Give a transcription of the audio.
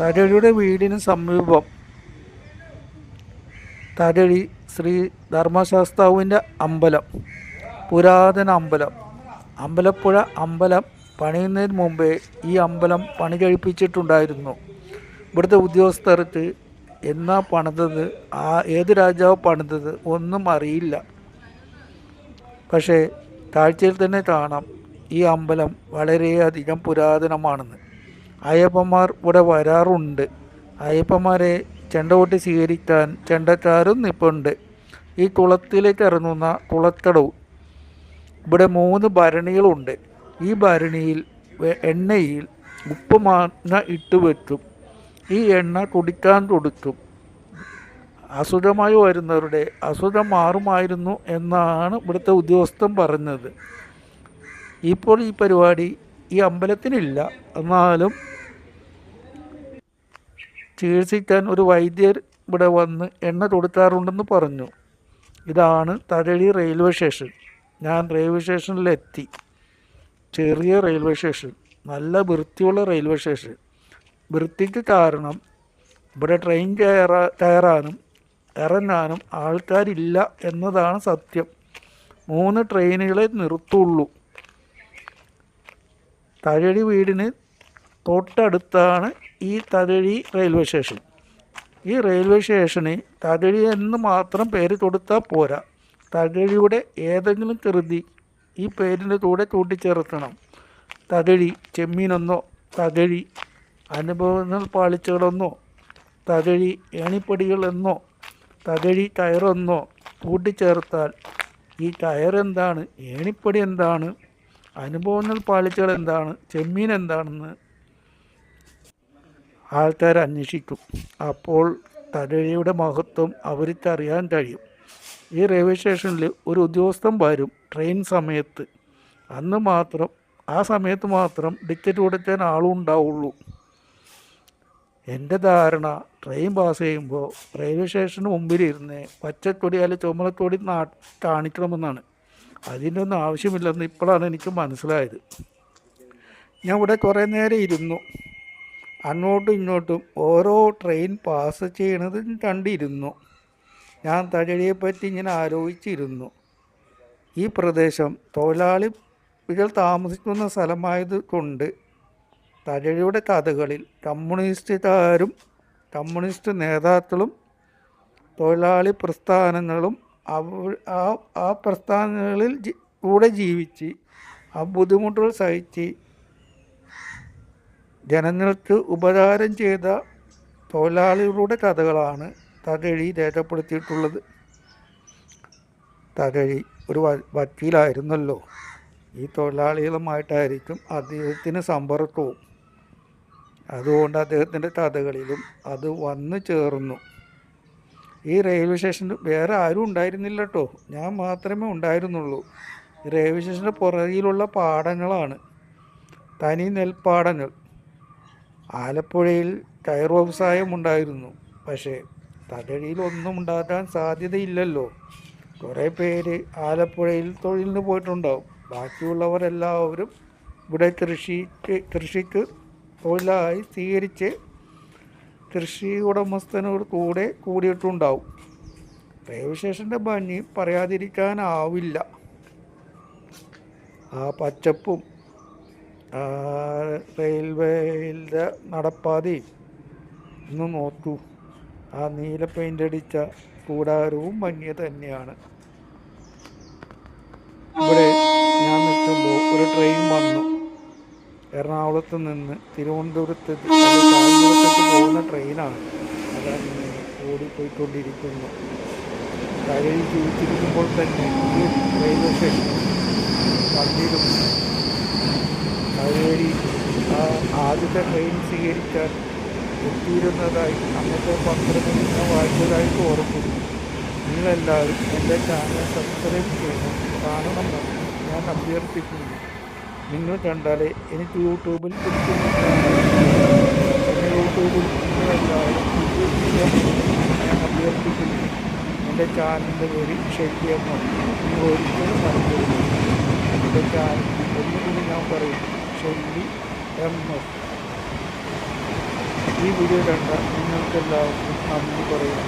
തരഴിയുടെ വീടിന് സമീപം. തരളി ശ്രീ ധർമ്മശാസ്താവിന്റെ അമ്പലം. പുരാതന അമ്പലം. അമ്പലപ്പുഴ അമ്പലം പണിയുന്നതിന് മുമ്പേ ഈ അമ്പലം പണി കഴിപ്പിച്ചിട്ടുണ്ടായിരുന്നു. ഇവിടുത്തെ ഉദ്യോഗസ്ഥർക്ക് എന്നാ പണിതത് ആ ഏത് രാജാവ് പണിതത് ഒന്നും അറിയില്ല. പക്ഷേ താഴ്ചയിൽ തന്നെ കാണാം ഈ അമ്പലം വളരെയധികം പുരാതനമാണെന്ന്. അയ്യപ്പന്മാർ ഇവിടെ വരാറുണ്ട്. അയ്യപ്പന്മാരെ ചെണ്ടകൊട്ടി സ്വീകരിക്കാൻ ചെണ്ടക്കാരും നിൽപ്പുണ്ട് ഈ കുളത്തിലേക്ക് ഇറങ്ങുന്ന കുളത്തടവും. ഇവിടെ മൂന്ന് ഭരണികളുണ്ട്. ഈ ഭരണിയിൽ എണ്ണയിൽ ഉപ്പ് മാങ്ങ ഇട്ട് വെക്കും. ഈ എണ്ണ കുടിക്കാൻ കൊടുക്കും. അസുഖമായി വരുന്നവരുടെ അസുഖം മാറുമായിരുന്നു എന്നാണ് ഇവിടുത്തെ ഉദ്യോഗസ്ഥൻ പറഞ്ഞത്. ഇപ്പോൾ ഈ പരിപാടി ഈ അമ്പലത്തിനില്ല. എന്നാലും ചികിത്സിക്കാൻ ഒരു വൈദ്യർ ഇവിടെ വന്ന് എണ്ണ കൊടുക്കാറുണ്ടെന്ന് പറഞ്ഞു. ഇതാണ് തഴഴി റെയിൽവേ സ്റ്റേഷൻ. ഞാൻ റെയിൽവേ സ്റ്റേഷനിലെത്തി. ചെറിയ റെയിൽവേ സ്റ്റേഷൻ. നല്ല വൃത്തിയുള്ള റെയിൽവേ സ്റ്റേഷൻ. വൃത്തിക്ക് കാരണം ഇവിടെ ട്രെയിൻ കയറാ കയറാനും ഇറങ്ങാനും ആൾക്കാരില്ല എന്നതാണ് സത്യം. മൂന്ന് ട്രെയിനുകളെ നിർത്തുള്ളൂ. തഴടി വീടിന് തൊട്ടടുത്താണ് ഈ തകഴി റെയിൽവേ സ്റ്റേഷൻ ഈ റെയിൽവേ സ്റ്റേഷന് തകഴി എന്ന് മാത്രം പേര് കൊടുത്താൽ പോരാ. തകഴിയുടെ ഏതെങ്കിലും കൃതി ഈ പേരിന്റെ കൂടെ കൂട്ടിച്ചേർത്തണം. തകഴി ചെമ്മീനെന്നോ തകഴി അനുഭവങ്ങൾ പാളിച്ചകളെന്നോ തകഴി ഏണിപ്പടികളെന്നോ തകഴി കയറെന്നോ കൂട്ടിച്ചേർത്താൽ ഈ ടയർ എന്താണ് ഏണിപ്പടി എന്താണ് അനുഭവങ്ങൾ പാളിച്ചകൾ എന്താണ് ചെമ്മീൻ എന്താണെന്ന് ആൾക്കാർ അന്വേഷിക്കും അപ്പോൾ തകഴിയുടെ മഹത്വം അവർക്ക് അറിയാൻ കഴിയും. ഈ റെയിൽവേ സ്റ്റേഷനിൽ ഒരു ഉദ്യോഗസ്ഥൻ വരും ട്രെയിൻ സമയത്ത്. അന്ന് മാത്രം ആ സമയത്ത് മാത്രം ടിക്കറ്റ് കൊടുക്കാൻ ആളും ഉണ്ടാവുള്ളൂ. എന്റെ ധാരണ ട്രെയിൻ പാസ് ചെയ്യുമ്പോൾ റെയിൽവേ സ്റ്റേഷന് മുമ്പിലിരുന്ന് പച്ചക്കൊടി അല്ലെങ്കിൽ ചുമലക്കൊടി നാ കാണിക്കണമെന്നാണ്. അതിന്റെ ഒന്നും ആവശ്യമില്ലെന്ന് ഇപ്പോഴാണ് എനിക്ക് മനസ്സിലായത്. ഞാൻ ഇവിടെ കുറേ നേരം ഇരുന്നു. അങ്ങോട്ടും ഇങ്ങോട്ടും ഓരോ ട്രെയിൻ പാസ് ചെയ്യണതും കണ്ടിരുന്നു. ഞാൻ തഴഴിയെപ്പറ്റി ഇങ്ങനെ ആലോചിച്ചിരുന്നു. ഈ പ്രദേശം തൊഴിലാളികൾ താമസിക്കുന്ന സ്ഥലമായത് കൊണ്ട് തഴഴിയുടെ കഥകളിൽ കമ്മ്യൂണിസ്റ്റുകാരും കമ്മ്യൂണിസ്റ്റ് നേതാക്കളും തൊഴിലാളി പ്രസ്ഥാനങ്ങളും ആ പ്രസ്ഥാനങ്ങളിൽ കൂടെ ജീവിച്ച് ആ ബുദ്ധിമുട്ടുകൾ സഹിച്ച് ജനങ്ങൾക്ക് ഉപകാരം ചെയ്ത തൊഴിലാളികളുടെ കഥകളാണ് തകഴി രേഖപ്പെടുത്തിയിട്ടുള്ളത്. തകഴി ഒരു വക്കീലായിരുന്നല്ലോ. ഈ തൊഴിലാളികളുമായിട്ടായിരിക്കും അദ്ദേഹത്തിന് സമ്പർക്കവും. അതുകൊണ്ട് അദ്ദേഹത്തിന്റെ കഥകളിലും അത് വന്നു ചേർന്നു. ഈ റെയിൽവേ സ്റ്റേഷനിൽ വേറെ ആരും ഉണ്ടായിരുന്നില്ല കേട്ടോ ഞാൻ മാത്രമേ ഉണ്ടായിരുന്നുള്ളൂ. റെയിൽവേ സ്റ്റേഷന്റെ പുറകിലുള്ള പാടങ്ങളാണ്. തനി നെൽപ്പാടങ്ങൾ. ആലപ്പുഴയിൽ ടയർ വ്യവസായം ഉണ്ടായിരുന്നു. പക്ഷേ തകഴിയിൽ ഒന്നും ഉണ്ടാക്കാൻ സാധ്യതയില്ലല്ലോ. കുറേ പേര് ആലപ്പുഴയിൽ തൊഴിലിന് പോയിട്ടുണ്ടാവും. ബാക്കിയുള്ളവരെല്ലാവരും ഇവിടെ കൃഷിക്ക് കൃഷിക്ക് തൊഴിലായി സ്വീകരിച്ച് കൃഷി ഉടമസ്ഥനോട് കൂടെ കൂടിയിട്ടുണ്ടാവും. റെയിൽവേ സ്റ്റേഷന്റെ ഭംഗി പറയാതിരിക്കാനാവില്ല. ആ പച്ചപ്പും റെയിൽവേയിലെ നടപ്പാതി. ഒന്ന് നോക്കൂ. ആ നീല പെയിന്റ് അടിച്ച കൂടാരവും ഭംഗി തന്നെയാണ്. ഇവിടെ ഞാൻ നിൽക്കുമ്പോൾ ഒരു ട്രെയിൻ വന്നു. എറണാകുളത്ത് നിന്ന് തിരുവനന്തപുരത്ത് പോകുന്ന ട്രെയിനാണ് അതാണ് ഓടിപ്പോയിക്കൊണ്ടിരിക്കുന്നു. കരയിൽ ജീവിച്ചിരിക്കുമ്പോൾ തന്നെ റെയിൽവേ സ്റ്റേഷൻ പള്ളിയിലും കാവേരി ആ ആദ്യത്തെ ട്രെയിൻ സ്വീകരിക്കാൻ എത്തിയിരുന്നതായി അന്നത്തെ പത്രത്തിൽ നിന്ന് വായിച്ചതായിട്ട് ഓർക്കുന്നു. നിങ്ങളെല്ലാവരും എന്റെ ചാനൽ സബ്സ്ക്രൈബ് ചെയ്യണം കാണണമെന്ന് ഞാൻ അഭ്യർത്ഥിക്കുന്നു. നിങ്ങൾ കണ്ടാലേ എനിക്ക് യൂട്യൂബിൽ എന്റെ യൂട്യൂബിൽ നിങ്ങളെല്ലാവരും ഞാൻ അഭ്യർത്ഥിക്കുന്നു. എന്റെ ചാനലിന്റെ പേര് എസ് നിങ്ങൾ ഒരിക്കലും മറക്കരുത്. എന്റെ ചാനൽ ഒന്നുകൂടി ഞാൻ പറയും ഷെല്ലി എം എസ് ഈ വീഡിയോ കണ്ട നിങ്ങൾക്കെല്ലാവർക്കും നന്ദി പറയുന്നു.